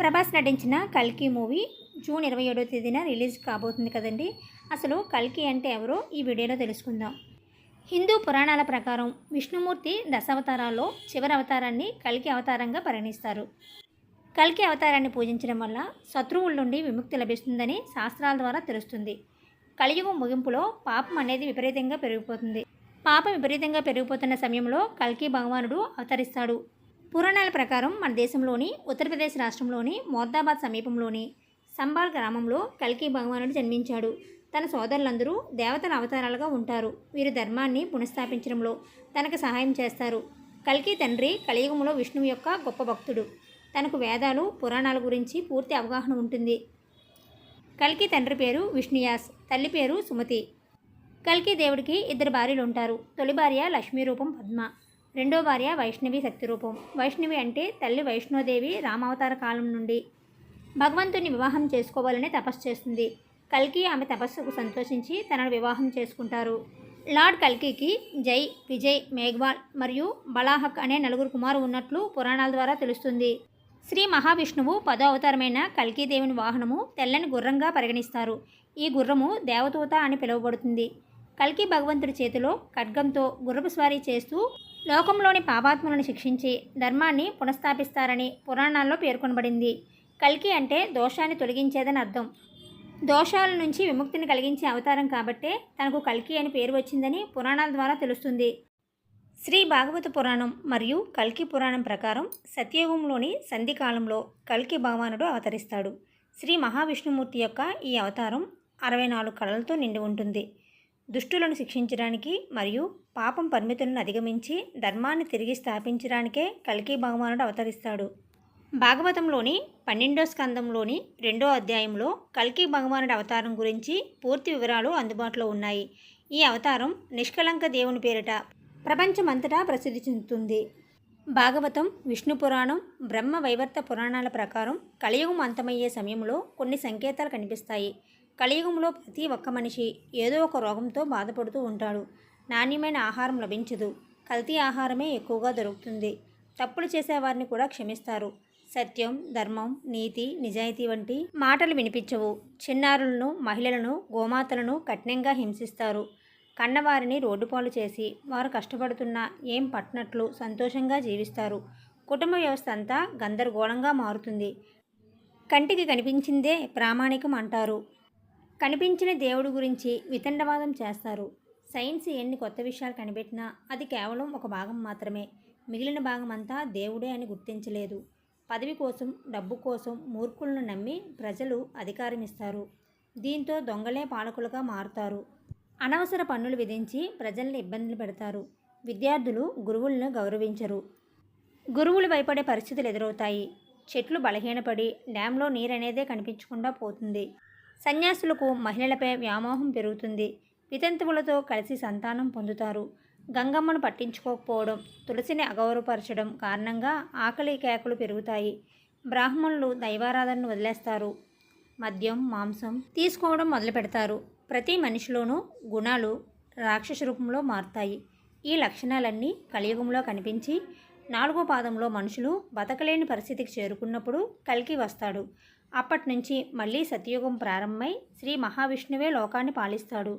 ప్రభాస్ నటించిన కల్కి movie June ఇరవై ఏడో తేదీన రిలీజ్ కాబోతుంది కదండి. అసలు కల్కి అంటే ఎవరో ఈ వీడియోలో తెలుసుకుందాం. హిందూ పురాణాల ప్రకారం విష్ణుమూర్తి దశావతారాల్లో చివరి అవతారాన్ని కల్కి అవతారంగా పరిగణిస్తారు. కల్కి అవతారాన్ని పూజించడం వల్ల శత్రువుల నుండి విముక్తి లభిస్తుందని శాస్త్రాల ద్వారా తెలుస్తుంది. కలియుగం ముగింపులో పాపం అనేది విపరీతంగా పెరిగిపోతుంది. పాపం విపరీతంగా పెరిగిపోతున్న సమయంలో కల్కి భగవానుడు అవతరిస్తాడు. పురాణాల ప్రకారం మన దేశంలోని ఉత్తరప్రదేశ్ రాష్ట్రంలోని మోర్దాబాద్ సమీపంలోని సంబాల్ గ్రామంలో కల్కి భగవానుడు జన్మించాడు. తన సోదరులందరూ దేవతల అవతారాలుగా ఉంటారు. వీరు ధర్మాన్ని పునఃస్థాపించడంలో తనకు సహాయం చేస్తారు. కల్కి తండ్రి కలియుగంలో విష్ణువు యొక్క గొప్ప భక్తుడు. తనకు వేదాలు పురాణాల గురించి పూర్తి అవగాహన ఉంటుంది. కల్కి తండ్రి పేరు విష్ణుయాస్ తల్లి పేరు సుమతి. కల్కి దేవుడికి ఇద్దరు భార్యలు ఉంటారు తొలి భార్య లక్ష్మీ రూపం పద్మ. రెండో భార్య వైష్ణవి శక్తిరూపం వైష్ణవి అంటే తల్లి వైష్ణోదేవి రామావతార కాలం నుండి. భగవంతుని వివాహం చేసుకోవాలని తపస్సు చేస్తుంది. కల్కి ఆమె తపస్సుకు సంతోషించి తనను వివాహం చేసుకుంటారు. లార్డ్ కల్కికి జై విజయ్ మేఘ్వాల్ మరియు బలాహక్ అనే నలుగురు కుమారు ఉన్నట్లు పురాణాల ద్వారా తెలుస్తుంది. శ్రీ మహావిష్ణువు పదో అవతారమైన కల్కీదేవుని వాహనము తెల్లని గుర్రంగా పరిగణిస్తారు. ఈ గుర్రము దేవదూత అని పిలువబడుతుంది. కల్కి భగవంతుడి చేతిలో ఖడ్గంతో గుర్రపు స్వారీ చేస్తూ లోకంలోని పాపాత్ములను శిక్షించి ధర్మాన్ని పునఃస్థాపిస్తారని పురాణాల్లో పేర్కొనబడింది. కల్కి అంటే దోషాన్ని తొలగించేదని అర్థం. దోషాల నుంచి విముక్తిని కలిగించే అవతారం కాబట్టే తనకు కల్కి అని పేరు వచ్చిందని పురాణాల ద్వారా తెలుస్తుంది. శ్రీ భాగవత పురాణం మరియు కల్కి పురాణం ప్రకారం సత్యయుగంలోని సంధికాలంలో కల్కి భగవానుడు అవతరిస్తాడు. శ్రీ మహావిష్ణుమూర్తి యొక్క ఈ అవతారం అరవై నాలుగు కళలతో నిండి ఉంటుంది. దుష్టులను శిక్షించడానికి మరియు పాపం పరిమితులను అధిగమించి ధర్మాన్ని తిరిగి స్థాపించడానికే కల్కి భగవానుడు అవతరిస్తాడు. భాగవతంలోని పన్నెండో స్కందంలోని రెండో అధ్యాయంలో కల్కి భగవానుడి అవతారం గురించి పూర్తి వివరాలు అందుబాటులో ఉన్నాయి. ఈ అవతారం నిష్కలంక దేవుని పేరిట ప్రపంచమంతటా ప్రసిద్ధి చెందుతుంది. భాగవతం విష్ణు పురాణం బ్రహ్మ వైవర్త పురాణాల ప్రకారం కలియుగం అంతమయ్యే సమయంలో కొన్ని సంకేతాలు కనిపిస్తాయి. కలియుగంలో ప్రతి ఒక్క మనిషి ఏదో ఒక రోగంతో బాధపడుతూ ఉంటాడు. నాణ్యమైన ఆహారం లభించదు. కల్తీ ఆహారమే ఎక్కువగా దొరుకుతుంది. తప్పులు చేసేవారిని కూడా క్షమిస్తారు. సత్యం ధర్మం నీతి నిజాయితీ వంటి మాటలు వినిపించవు. చిన్నారులను మహిళలను గోమాతలను కఠినంగా హింసిస్తారు. కన్నవారిని రోడ్డుపాలు చేసి వారు కష్టపడుతున్నా ఏం పట్టినట్లు సంతోషంగా జీవిస్తారు. కుటుంబ వ్యవస్థ అంతా గందరగోళంగా మారుతుంది. కంటికి కనిపించిందే ప్రామాణికం అంటారు. కనిపించిన దేవుడు గురించి వితండవాదం చేస్తారు. సైన్స్ ఎన్ని కొత్త విషయాలు కనిపెట్టినా అది కేవలం ఒక భాగం మాత్రమే. మిగిలిన భాగం అంతా దేవుడే అని గుర్తించలేదు. పదవి కోసం డబ్బు కోసం మూర్ఖులను నమ్మి ప్రజలు అధికారం ఇస్తారు దీంతో దొంగలే పాలకులుగా మారుతారు. అనవసర పన్నులు విధించి ప్రజల్ని ఇబ్బందులు పెడతారు. విద్యార్థులు గురువులను గౌరవించరు. గురువులు భయపడే పరిస్థితులు ఎదురవుతాయి. చెట్లు బలహీనపడి డ్యాంలో నీరనేదే కనిపించకుండా పోతుంది. సన్యాసులకు మహిళలపై వ్యామోహం పెరుగుతుంది. వితంతువులతో కలిసి సంతానం పొందుతారు. గంగమ్మను పట్టించుకోకపోవడం తులసిని అగౌరవపరచడం కారణంగా ఆకలి కేకలు పెరుగుతాయి. బ్రాహ్మణులు దైవారాధనను వదిలేస్తారు. మద్యం మాంసం తీసుకోవడం మొదలు పెడతారు ప్రతి మనిషిలోనూ గుణాలు రాక్షస రూపంలో మారుతాయి. ఈ లక్షణాలన్నీ కలియుగంలో కనిపించి నాలుగో పాదంలో మనుషులు బతకలేని పరిస్థితికి చేరుకున్నప్పుడు కలికి వస్తాడు. అప్పటి నుంచి మళ్ళీ సత్యయుగం ప్రారంభమై శ్రీ మహావిష్ణువే లోకాన్ని పాలిస్తాడు.